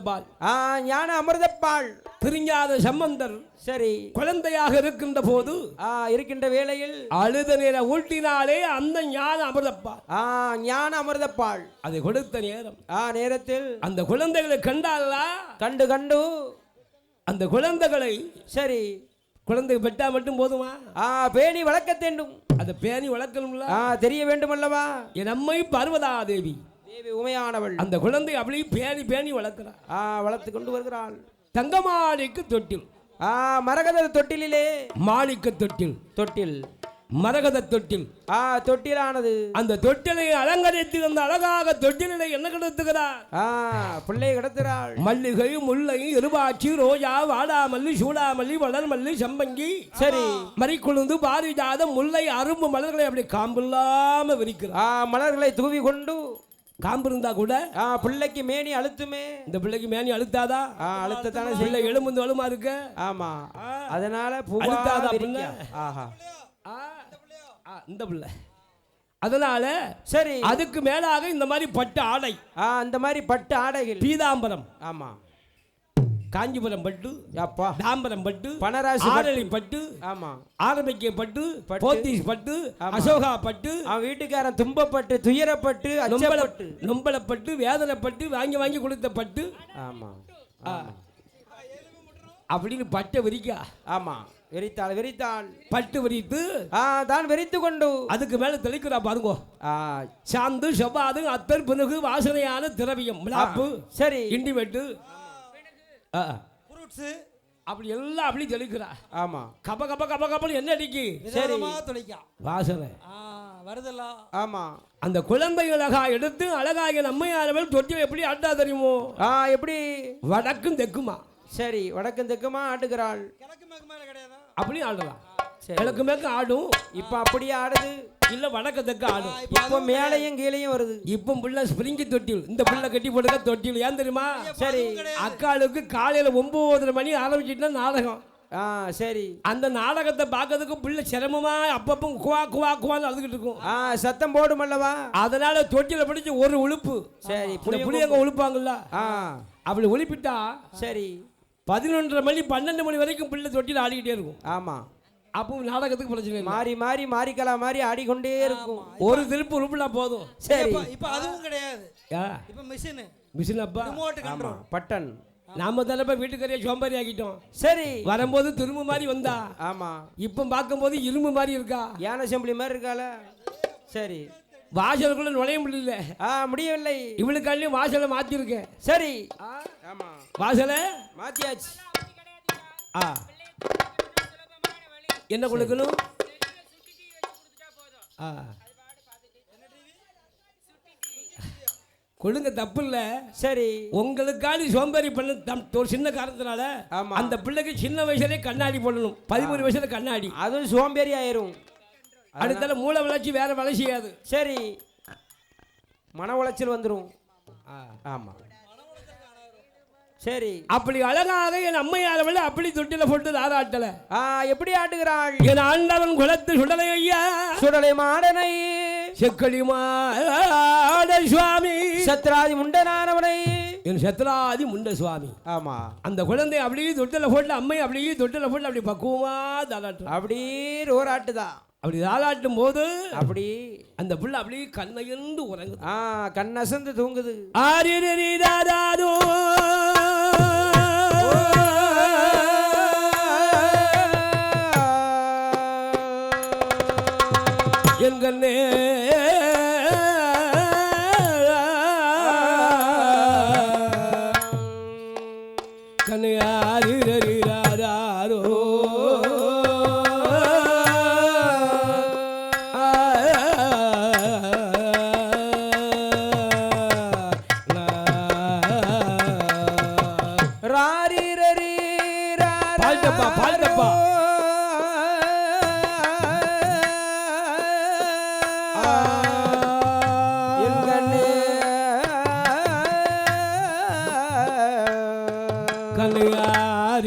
பிறக்குகின்ற பால் ஆ ஞான அமிர்தப்பால் பிரிஞ்சாத சம்பந்தர் சரி. குழந்தையாக இருக்கின்ற போது இருக்கின்ற வேளையில் அழுத நேர ஊட்டினாலே அந்த ஞான அமிர்தப்பால் ஆ ஞான அமிர்தப்பால் அதை கொடுத்த நேரம். ஆ நேரத்தில் அந்த குழந்தைகளை கண்டாலா கண்டு கண்டு. அந்த குழந்தைகளை சரி. குழந்தை பெற்றா மட்டும் போதுமா? ஆ பேணி வளர்க்க வேண்டும். அந்த பேணி வளர்க்கணும்ல. தெரிய வேண்டும் அல்லவா என் அம்மை பர்வதா தேவி தேவி உமையானவள். அந்த குழந்தை அப்படியே பேணி பேணி வளர்க்கிறார் ஆ வளர்த்து கொண்டு வருகிறாள். தங்கமாணிக்கு தொட்டில். ஆ மரகத தொட்டிலே மாணிக்க தொட்டில். தொட்டில். மரகத தொட்டில். ஆ தொட்டிலானது. அந்த தொட்டிலை அலங்கரித்து அந்த அழகாக தொட்டிலை என்ன கிடத்துகிறார் ஆ பிள்ளை கிடத்துறாள் மல்லிகை முல்லை இருபாச்சி ரோஜா வாடாமல்லி சூடாமல்லி வளர்மல்லி சம்பங்கி. சரி. மறிக்குழுந்து பாரிஜாதம் முல்லை அரும்பு மலர்களை அப்படி காம்பில்லாம விரிக்கிறார் ஆ மலர்களை தூவி கொண்டு காம்பு இருந்தா கூட ஆ பிள்ளைக்கு மேனி அழுத்துமே. இந்த பிள்ளைக்கு மேனி அழுத்தாதா? ஆ அழுத்தத்தானே பிள்ளை எலும்பு வலுமா இருக்க? ஆமா. அதனால அழுத்தாதா. பிள்ளை? ஆஹா. இந்த பிள்ளை. அதனால சரி. அதுக்கு மேலாக இந்த மாதிரி பட்டு ஆடை. அந்த மாதிரி பட்டு ஆடைகள். பீதாம்பரம். ஆமா. காஞ்சிபுரம் பட்டு அப்பா. தாம்பரம் பட்டு பனராசி. ஆரளி பட்டு ஆமா. ஆரம்பிக்க பட்டு பட்டு. போத்தீஸ் பட்டு. அசோகா பட்டு அவன் வீட்டுக்காரன் துன்பப்பட்டு துயரப்பட்டு நொம்பல அச்சப்பட்டு. நொம்பலப்பட்டு வேதனைப்பட்டு வாங்கி வாங்கி கொடுத்த பட்டு. ஆமா. அப்படின்னு பட்டை விரிக்கா. ஆமா. வெறித்தாள் வெறித்தாள் பட்டு விரித்து ஆ தான் வெறித்து கொண்டு. அதுக்கு மேல தெளிக்கிறா பாருங்க. சாந்து செவ்வாது அத்தர் பிறகு வாசனையான திரவியம் சரி. இண்டிமெட்டு. ஃப்ரூட்ஸு அப்படி எல்லாம் அப்படி தெளிக்கிறா. ஆமா. கப கப கப கபன்னு என்ன அடிக்கு? விதவிதமாக துளைக்கா. வாசனை ஆ வருதெல்லாம் ஆமா. அந்த குழந்தை அழகா எடுத்து அழகாக நம்மையானவள் தொட்டில் எப்படி ஆட்டா தெரியுமோ? ஆ எப்படி? வடக்கும் தெக்குமா. சரி வடக்கும் தெக்குமா ஆட்டுகிறாள்? கிழக்கு மேற்கு மேலே கிடையாதா? அப்படி ஆடலாம். சரி. கிழக்கு மேற்கு ஆடும். இப்ப அப்படியே ஆடுது. இல்ல வடக்கு தெக்கு ஆடும் இப்போ மேலையும் கீழையும் வருது. இப்போ பிள்ளை ஸ்பிரிங்கி தொட்டில். இந்த பிள்ளை கட்டி போடுக்க தொட்டில். ஏன் தெரியுமா? சரி அக்காளுக்கு காலையில ஒன்பதரை மணி ஆரம்பிச்சிட்டுனா நாடகம். ஆ சரி. அந்த நாடகத்தை பார்க்கறதுக்கு பிள்ளை சிரமமா அப்பப்போ குவா குவா குவான்னு அழுதுகிட்டு இருக்கும். ஆ சத்தம் போடும் அல்லவா? அதனால தொட்டில பிடிச்சி ஒரு உழுப்பு. சரி புளியங்க உழுப்பாங்கல்ல. ஆ. அப்படி ஒழிப்பிட்டா சரி. பதினொன்றரை மணி பன்னெண்டு மணி வரைக்கும் பிள்ளை தொட்டில் ஆடிக்கிட்டே இருக்கும். ஆமா. அப்போ நாடகத்துக்கு பிரச்சனை மாறி மாறி மாறிக்கலா மாதிரி ஆடிக்கொண்டே இருக்கும். ஒரு திருப்பு உருப்புனா போதும். சரி. இப்போ இப்போ அதுவும் கிடையாது. ஆ இப்போ மிஷினு. மிஷின் அப்பா. Remote control. பட்டன். நாம தலைப்ப வீட்டுக்கறிய சோம்பேறி ஆக்கிட்டோம். சரி. வரும்போது திரும்ப மாதிரி வந்தா. ஆமா. இப்போ பார்க்கும்போது இரும்பு மாதிரி இருக்கா? யானை செம்பிளி மாதிரி இருக்கால சரி. வாசலுக்குள்ள நுழைய முடியல. ஆ முடியவில்லை. இவளுக்காண்டியும் வாசலை மாத்திருக்கேன் சரி. ஆமா. வாசலை? மாத்தியாச்சு. ஆ. என்ன கொடுக்கணும்? ஆ. கொடுங்க தப்பு இல்ல. சரி. உங்களுக்காண்டி சோம்பேறி பண்ண ஒரு சின்ன காரணத்தினால. அந்த பிள்ளைக்கு சின்ன வயசுலயே கண்ணாடி போடணும். பதிமூணு வயசுல கண்ணாடி. அதுவும் சோம்பேறி ஆயிரும். அடுத்தால மூளை வளர்ச்சி வேற செய்யாது சரி. மன உளைச்சல் வந்துரும். ஆமா. சரி. அப்படி அழகாக என் அம்மையாரவள் அப்படி தொட்டில போட்டு தாராட்டல ஆ எப்படி ஆட்டுகிறாள்? என் ஆண்டவன் குலத்து சுடலை ஐயா. சுடலை மாடனை. செக்கடி மாட சுவாமி. சத்ராதி முண்டனானவனை. என் சத்ராதி முண்ட சுவாமி. ஆமா. அந்த குழந்தை அப்படியே தொட்டில போட்டு அம்மை அப்படியே தொட்டில போட்டு அப்படி பக்குவமா தாளாட்டும் அப்படி ரோராட்டுதா. அப்படி தாளாட்டும் போது அப்படி. அந்த புள்ள அப்படியே கண்ணையந்து உறங்குது. ஆ கண்ணசந்து தூங்குது. ஆரிரரிராராரோ. என் கண்ணே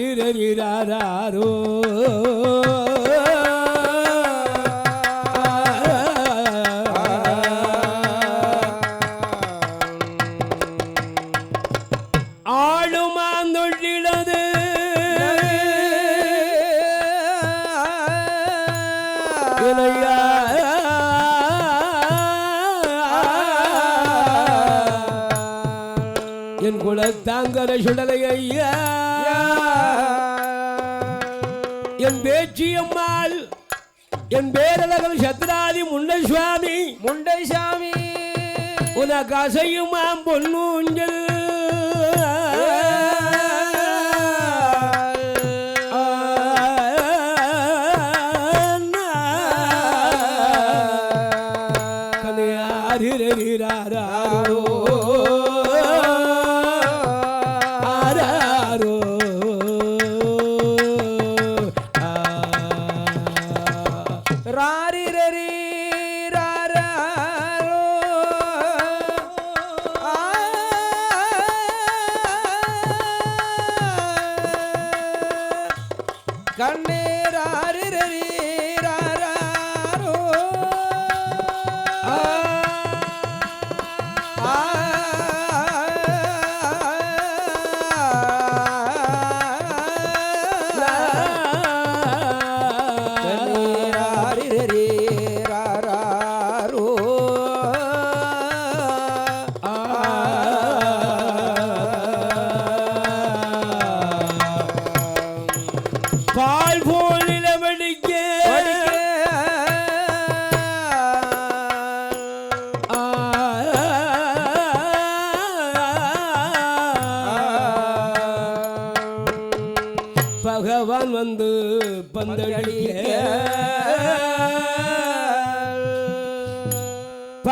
கலையாரிரோ குலத்தாங்கர சுடலை ஐயா என் பேச்சியம்மாள் என் பேரழகல் சத்ராதி முன்ன சுவாமி. முண்டை சாமி உனக்கு அசையுமாம் பொன்னூஞ்சல்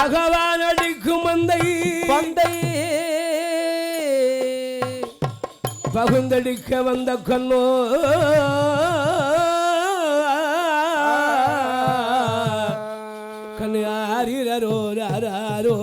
பகவான் அடிக்கும் மந்தை பந்தை. பகுந்தடிக்க வந்த கண்ணோ கண்ணு ஆரிரரோ ராரோ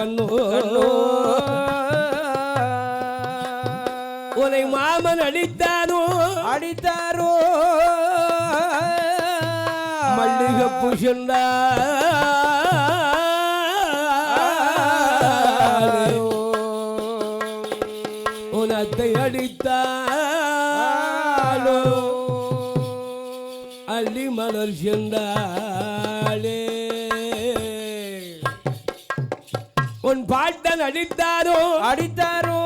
கண்ணோ உனை மாமன் அடித்தானோ? அடித்தாரோ? மல்லிகை புஷண்டா உனத்தை அடித்தாலோ. அள்ளி மலர் சென்றாளே அடித்தாரோ? அடித்தாரோ?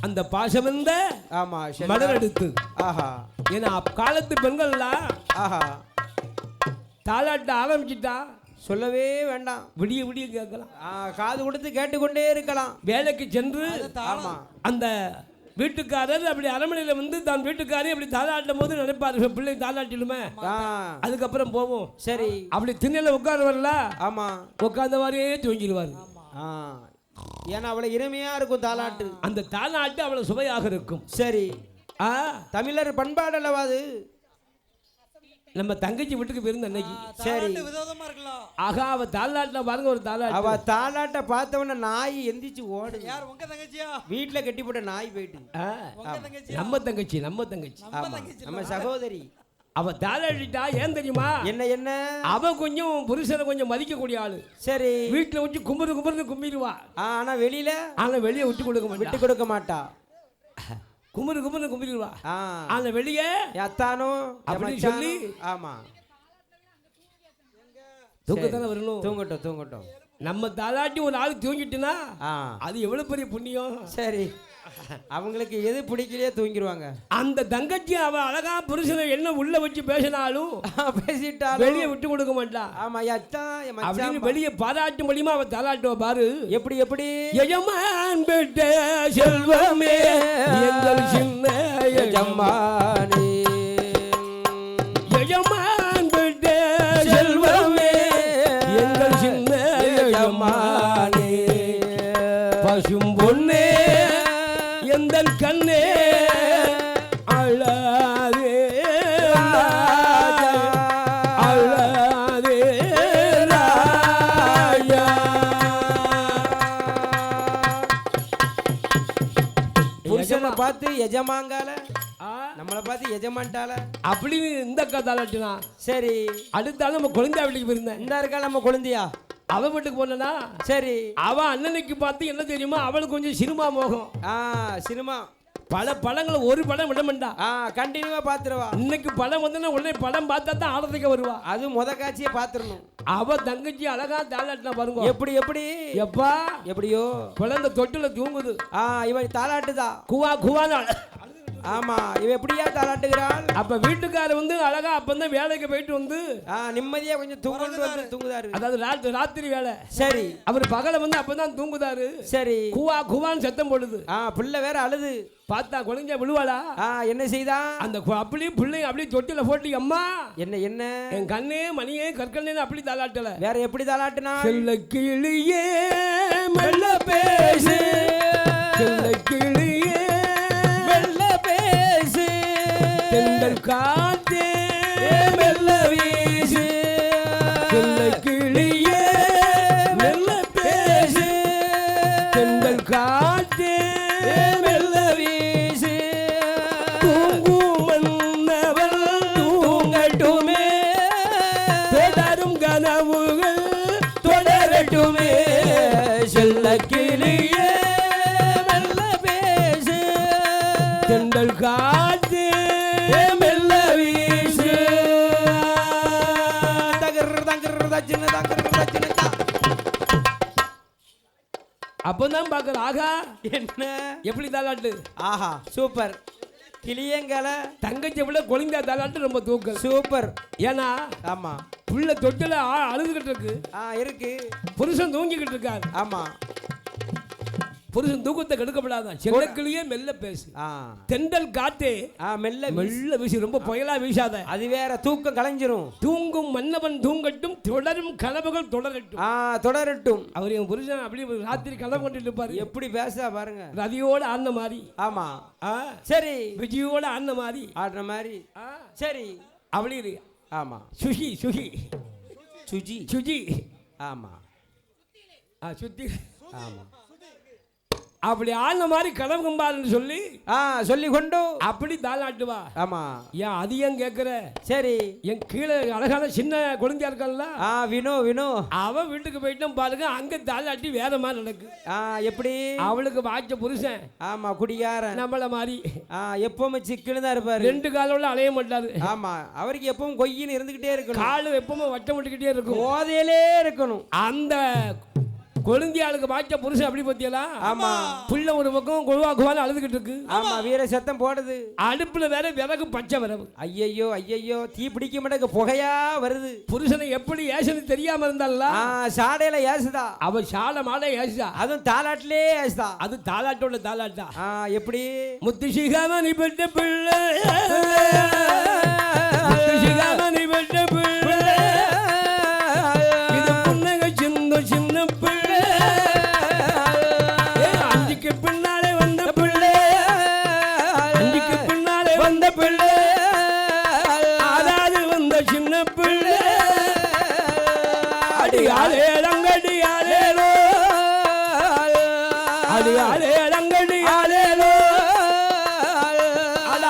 அந்த பாசம் இருந்த ஆமா. மலர் எடுத்து. ஆஹா. ஏன்னா அக்காலத்து பெண்கள்லாம் ஆஹா. தாளாட்ட ஆரம்பிச்சிட்டா சொல்லவே வேண்டாம். விடிய விடிய கேட்கலாம். காது கொடுத்து கேட்டுக்கொண்டே இருக்கலாம். வேலைக்கு சென்று ஆமா அந்த வீட்டுக்காரர் அப்படி அரண்மனையில வந்து தான் வீட்டுக்காரி அப்படி தாளாட்டும் போது நினைப்பாரு. பிள்ளை தாளாட்டிலுமே ஆ. அதுக்கப்புறம் போவோம். சரி. அப்படி திண்ணையில உட்கார வரல ஆமா. உட்கார்ந்த மாதிரியே தூங்கிடுவார் ஏன்னா அவ்வளவு இனிமையா இருக்கும் தாலாட்டு. அந்த தாளாட்டு அவ்வளவு சுவையாக இருக்கும். சரி. ஆ. தமிழர் பண்பாடு அல்லவா அது? நம்ம தங்கச்சி வீட்டுக்கு போயிருந்த அன்னைக்கு. சரி. தாலாட்டு விதவிதமா இருக்கலாம். ஆகா அவ தாளாட்டில் பாருங்க ஒரு தாளாட்டு அவ தாலாட்ட பார்த்தவன நாய் எந்திரிச்சு ஓடுது. யார் உங்க தங்கச்சியா? வீட்டுல கட்டி போட்ட நாய் போயிட்டு. ஆ, உங்க தங்கச்சியா? நம்ம தங்கச்சி நம்ம தங்கச்சி. நம்ம ஆமா. தங்கச்சி நம்ம சகோதரி. அவ தாளாட்டிட்டா ஏன் தெரியுமா? என்ன என்ன? அவ கொஞ்சம் புருஷனை கொஞ்சம் மதிக்கக்கூடிய ஆளு. சரி. வீட்டுல வச்சு கும்பிடு கும்பிடுன்னு கும்பிடுவா. ஆனா வெளியில ஆனா வெளியே விட்டு கொடுக்க விட்டு கொடுக்க மாட்டா. கும்பிடு கும்பிடு கும்பிடுவா. ஆனா வெளியே அத்தானோ அப்படி எமச்சானோ? சொல்லி? ஆமா. தூக்கத்தானே வரணும். தூங்கட்டும் தூங்கட்டும். நம்ம தாளாட்டி ஒரு ஆள் தூங்கிட்டுனா அது எவ்வளவு பெரிய புண்ணியம்? சரி. அவங்களுக்கு எது பிடிக்கலையே தூங்கிடுவாங்க. அந்த தங்கச்சி அவ அழகா புருஷனை என்ன உள்ள வச்சு பேசினாலும் பேசிட்டாலும் வெளியே விட்டு கொடுக்க மாட்டா. ஆமா அப்படின்னு மச்சான் வெளியே பாராட்டு முடியுமா அவ தாலாட்டுவ பாரு. எப்படி எப்படி? எஜமான் பெற்ற செல்வமே எங்கள் சின்ன எஜமான். எஜமானே. பார்த்து எஜமாங்கால நம்மளை பார்த்து எஜமான்ட்டால அப்படின்னு இந்த கதாலாட்டுனா சரி. அடுத்த நம்ம குழந்தை வீட்டுக்கு போயிருந்தேன். இந்த இருக்கா நம்ம குழந்தையா? அவ வீட்டுக்கு போனா சரி. அவ அண்ணனுக்கு பார்த்து என்ன தெரியுமா அவளுக்கு கொஞ்சம் சினிமா மோகம். ஆ சினிமா பல படங்களை ஒரு படம் விட மாட்டா ஆ கண்டினியூவா பாத்துருவா. இன்னைக்கு படம் வந்தா உடனே படம் பார்த்தா தான் ஆடத்துக்கு வருவா. அது முத காட்சியை பாத்துறணும் அவ தங்கச்சி அழகா தாளாட்டினா பாருங்க. எப்படி எப்படி? எப்பா? எப்படியோ? குழந்தை தொட்டில தூங்குது. ஆ இவன் தாளாட்டுதா. குவா குவான்னு அழ- ஆமா இவன் எப்படியா தாளாட்டுகிறாள்? அப்ப வீட்டுக்காரர் வந்து அழகா அப்பந்தான் வேலைக்கு போயிட்டு வந்து நிம்மதியா கொஞ்சம் தூங்கிட்டு வந்து தூங்குதாரு. அதாவது ராத்திரி ராத்திரி வேலை. சரி. அவர் பகல வந்து அப்பதான் தூங்குதாரு. சரி. குவா குவான்னு சத்தம் போடுது. ஆ பிள்ளை வேற அழுது. பார்த்தா குழந்தை விழுவாளா? ஆ என்ன செய்தா? அந்த அப்படியே பிள்ளைங்க அப்படியே தொட்டில போட்டு அம்மா என்ன என்ன? என் கண்ணே மணியே கற்கண்ணே அப்படி தாளாட்டல. வேற எப்படி தாளாட்டுனா செல்ல கிளியே மெல்ல பேசு. செல்ல கிளியே தென்றல் காத்தே மெல்ல வீசு. செல்ல கிளியே மெல்ல பேசு. தென்றல் காத்தே மெல்ல வீசு. தூங்கும் மன்னவள் தூங்கட்டும் அப்பதான் பாக்குற ஆகா. என்ன? எப்படி தாளாட்டு ஆஹா. சூப்பர். கிளியங்கல. தங்கச்சி விட குழந்தை தாளாட்டு ரொம்ப தூக்கல் சூப்பர். ஏன்னா ஆமா. புள்ள தொட்டில அழுதுகிட்டு இருக்கு. ஆ இருக்கு. புருஷன் தூங்கிக்கிட்டு இருக்காரு. ஆமா. புருஷன் தூக்கத்தை கெடுக்கப்படாதான். செல்லக்கிளியே மெல்ல பேசு. தென்றல் காத்தே மெல்ல. மெல்ல வீசி. ரொம்ப புயலா வீசாத. அது வேற தூக்கம் கலைஞ்சிரும். தூங்கும் மன்னவன் தூங்கட்டும் தொடரும் கனவுகள் தொடரட்டும். ஆ தொடரட்டும். அவர் என் புருஷன் அப்படியே ராத்திரி கனவு கொண்டுட்டு இருப்பாரு. எப்படி பேசுதா பாருங்க. ரதியோட ஆடின மாதிரி ஆமா. சரி. விஜயோட ஆடின மாதிரி ஆடுற மாதிரி சரி. அப்படி இரு. ஆமா. சுகி சுகி. சுஜி. சுஜி. ஆமா. ஆ, சுத்தி. ஆமா. அப்படி ஆடின மாதிரி கனவு கம்பாருன்னு சொல்லி ஆ சொல்லி கொண்டு அப்படி தாளாட்டுவா. ஆமா. ஏன் அது ஏன் கேட்குற சரி. என் கீழே அழகான சின்ன குழந்தையா இருக்கான்ல ஆ வினோ வினோ. அவன் வீட்டுக்கு போயிட்டு பாருங்க அங்க தாளாட்டி வேற மாதிரி நடக்கு. ஆ எப்படி? அவளுக்கு வாய்ச்ச புருஷன். ஆமா குடியாரன் நம்மள மாதிரி. ஆ எப்பவுமே சிக்கனு தான் இருப்பாரு. ரெண்டு காலோட அலைய மாட்டாரு. ஆமா அவருக்கு எப்பவும் கொய்யின்னு இருந்துகிட்டே இருக்கணும். காலு எப்பவுமே வட்டம் விட்டுக்கிட்டே இருக்கும். போதையிலே இருக்கணும். அந்த கொழுந்தியாளுக்கு வாய்ச்ச புருஷன் அப்படி பத்தியலாம் ஆமா. புள்ள ஒரு பக்கம் குழுவா குவான்னு அழுதுகிட்டு இருக்கு. ஆமா வீர சத்தம் போடுது. அடுப்புல வேற விறகு பச்சை விறகு. ஐயையோ ஐயையோ தீ பிடிக்க மாட்டேங்க புகையா வருது. புருஷனை எப்படி ஏசுன்னு தெரியாம இருந்தால சாடையில ஏசுதா. அவ சால மாலை ஏசுதா? அதுவும் தாலாட்டிலே ஏசுதா. அது தாலாட்டோட தாலாட்டா. எப்படி? முத்து சிகாமணி பெற்ற பிள்ளை. முத்து சிகாமணி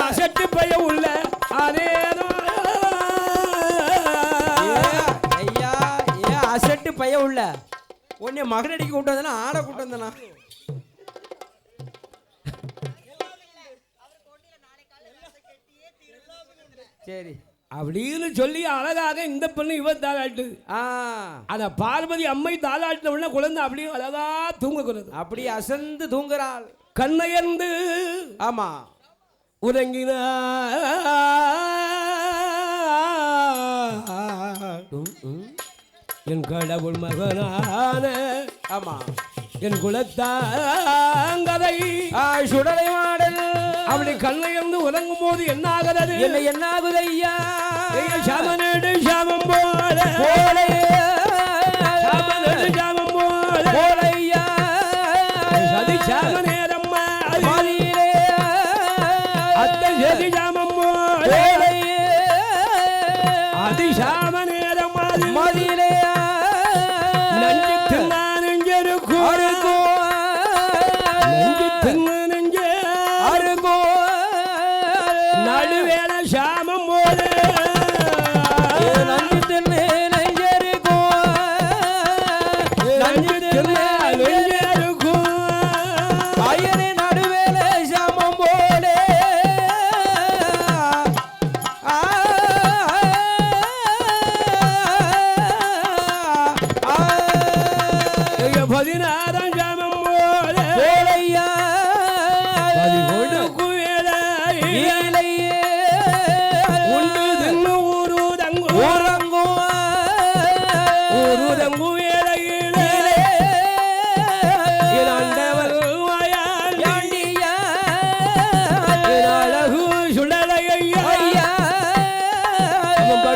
அசட்டு பைய உள்ள ஆளேலோ ஐயா ஏ அசட்டு பைய உள்ள. உன்னை மகனடிக்கு கூட்டு வந்தனா ஆட கூட்டு வந்தனா? சரி. அப்படின்னு சொல்லி அழகாக இந்த பெண்ணு இவ தாளாட்டு. ஆ. அந்த பார்வதி அம்மை தாளாட்டின உடனே குழந்தை அப்படியே அழகா தூங்கக்கூடாது அப்படி அசந்து தூங்குறாள். கண்ணையர்ந்து ஆமா. உறங்கினார். என் கடவுள் மகனான ஆமா. என் குலத்தாங்கதை சுடலை மாடல். அப்படி கண்ணையர்ந்து உறங்கும் போது என்ன ஆகிறது என்ன என்னாகுது ஐயா? சாமனேடு சாமம் போல. போலையே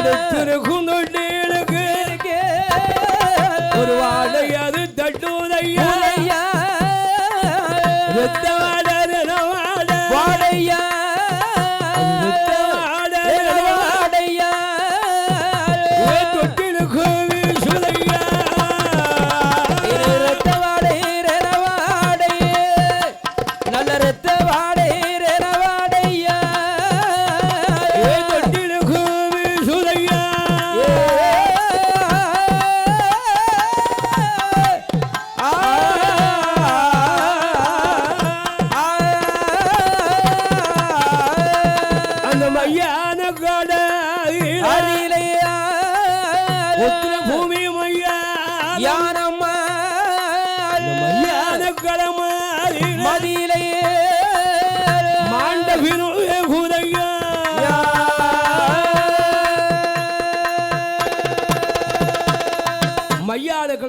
படுத்திருக்கும் தொட்டிலுக்கு உத்திர பூமி மையா மையான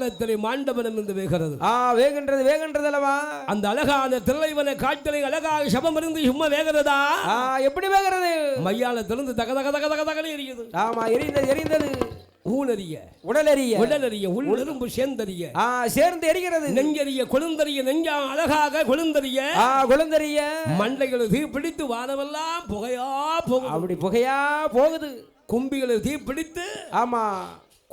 மையான களத்திலே மாண்டவனம் என்று வேகிறது. வேகின்றது வேகின்றது அல்லவா? அந்த அழகான தில்லைவன காட்களை அழகாக சபம் இருந்து சும்மா வேகிறதா? ஆ, எப்படி வேகிறது? மையானத்திலிருந்து தக தக தக தக தகனே எரியுது. ஆமா எரிந்தது எரிந்தது. ஊனறிய. உடலெறிய. உடலறிய உள்ளெரும்பு சேர்ந்தறிய. ஆ சேர்ந்து எரிகிறது. நெஞ்சறிய கொழுந்தறிய நெஞ்சா அழகாக கொழுந்தறிய. ஆ குழந்தறிய. மண்டைகளை தீ பிடித்து வானமெல்லாம் புகையா போகும் அப்படி புகையா போகுது. கும்பிகளை தீ பிடித்து ஆமா.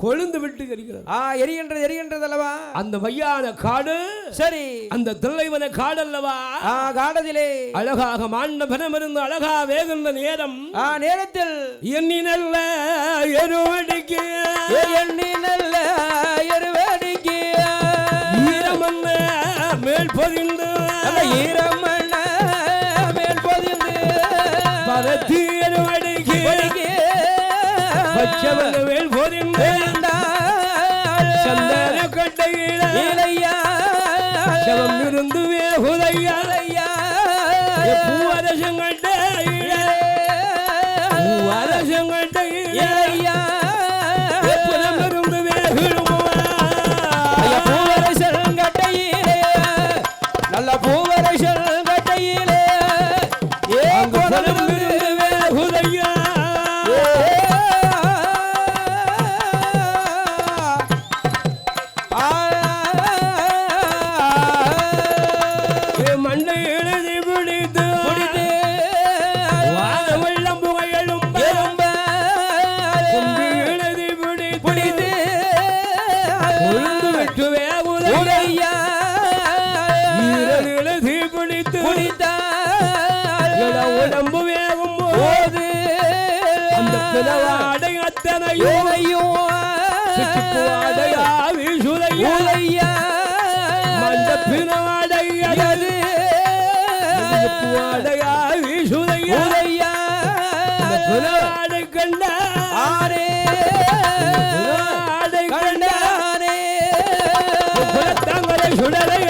கொழுந்து விட்டு எரிகிறது ஆ எரிகின்றது எரிகின்றது அல்லவா? அந்த மையான காடு சரி. அந்த தில்லைவன காடு அல்லவா ஆ காடதிலே. அழகாக மாண்டபனம் இருந்து அழகா வேகின்ற நேரம். ஆ நேரத்தில். எண்ணி நல்ல எருவடிக்க. எண்ணி நல்ல எருவேடிக்கு. ஈரமல்ல மேல் பொதிந்து. ஈரமண்ண மேல் பொதிந்து. பரத்தி எருவடிக்கு. பச்சவல்ல சவம் இருந்து வேகுதையா? பூவரசம் கட்டையில பிளவாடை அத்தனையும் வாடையா வீசுதையா மண்ட பிறவாடை அது வாடையா வீசுதையா அந்த பிறவாடை கண்ட பிறவாடை கண்ட குலத்தங்களை சுடலை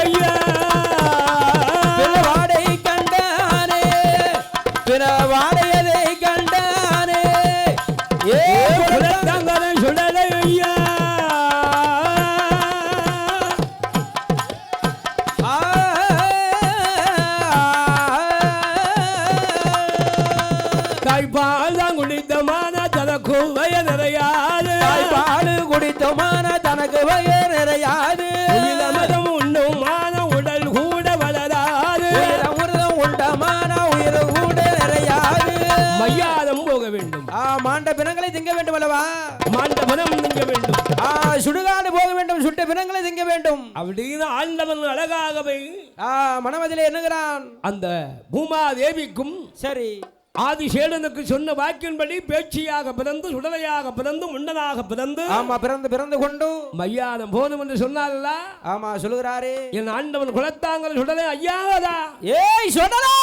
குடித்தமான தனக்கு வய நிறையாது. தாய்ப்பால் குடித்தமான தனக்கு வயர் நிறையாது. உயிரமதம் உண்ணும் மான உடல் கூட வளராது. உயிரமுருதம் உண்டமான உயிர் கூட நிறையாது. மையாரம் போக வேண்டும். ஆ மாண்ட பிணங்களை திங்க வேண்டும் அல்லவா? மாண்டவனம் நீங்க வேண்டும். ஆ சுடுகாடு போக வேண்டும் சுட்ட பிணங்களை திங்க வேண்டும். அப்படின்னு ஆண்டவன் அழகாகவே ஆ மனமதிலே எண்ணுகிறான். அந்த பூமா தேவிக்கும் சரி. ஆதிசேடனுக்கு சொன்ன வாக்கின்படி பேச்சியாக பிறந்து சுடலையாக பிறந்து முண்டனாக பிறந்து ஆமா பிறந்து பிறந்து கொண்டு. மையானம் போதும் என்று சொன்னார்ல ஆமா சொல்லுகிறாரே. என் ஆண்டவன் குலத்தாங்கர சுடலை ஐயாவதா? ஏய் சொன்னலா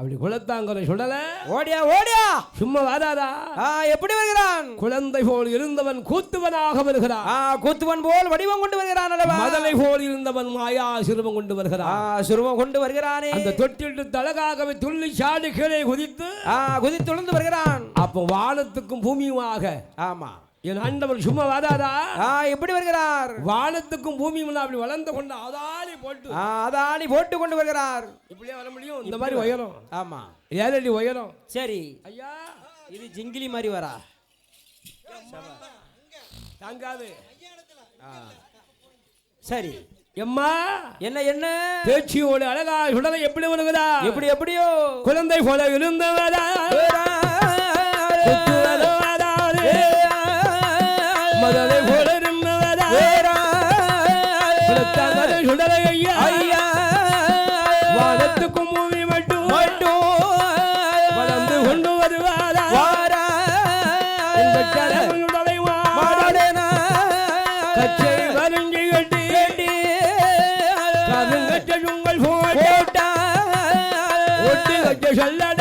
அப்படி குலத்தாங்கர சுடல. ஓடியா ஓடியா. சும்மா வாதாதா. ஆ எப்படி வருகிறான்? குழந்தை போல் இருந்தவன் கூத்துவனாக வருகிறான். கூத்துவன் போல் வடிவம் கொண்டு வருகிறான் மதலை போல் இருந்தவன் மாயா சிறுவம் கொண்டு வருகிறான். சுருவம் கொண்டு வருகிறானே. அந்த தொட்டிட்டு தலகாகவே துள்ளி சாடி கீழே குதித்து ஆ குதித்துழுந்து வருகிறான். அப்போ வானத்துக்கும் பூமியுமாக ஆமா. என் ஆண்டவன் சும்மா வாதாதா ஆ எப்படி வருகிறார். வானத்துக்கும் பூமியும் அப்படி வளர்ந்து கொண்டு அதாலி போட்டு. ஆ அதானி போட்டு கொண்டு வருகிறார். இப்படியே வர முடியும்? இந்த மாதிரி உயரம். ஆமா. ஏழடி உயரம். சரி. ஐயா. இது ஜிங்கிலி மாதிரி வரா. தாங்காது. சரி. எம்மா. என்ன என்ன? பேச்சியோடு அழகா சுடலை எப்படி வருகிறா எப்படி எப்படியோ? குழந்தை போல இருந்தவரா சுடலை ஐயா. ஐயா வானத்துக்கும் பூமி மட்டும். வளர்ந்து கொண்டு வருவாரா? இந்த கடவுள் உடலை கச்சை வருங்கி கட்டி. கருங்கச்ச உங்கள் போட்ட. ஒட்டி கச்ச சொல்லடம்மா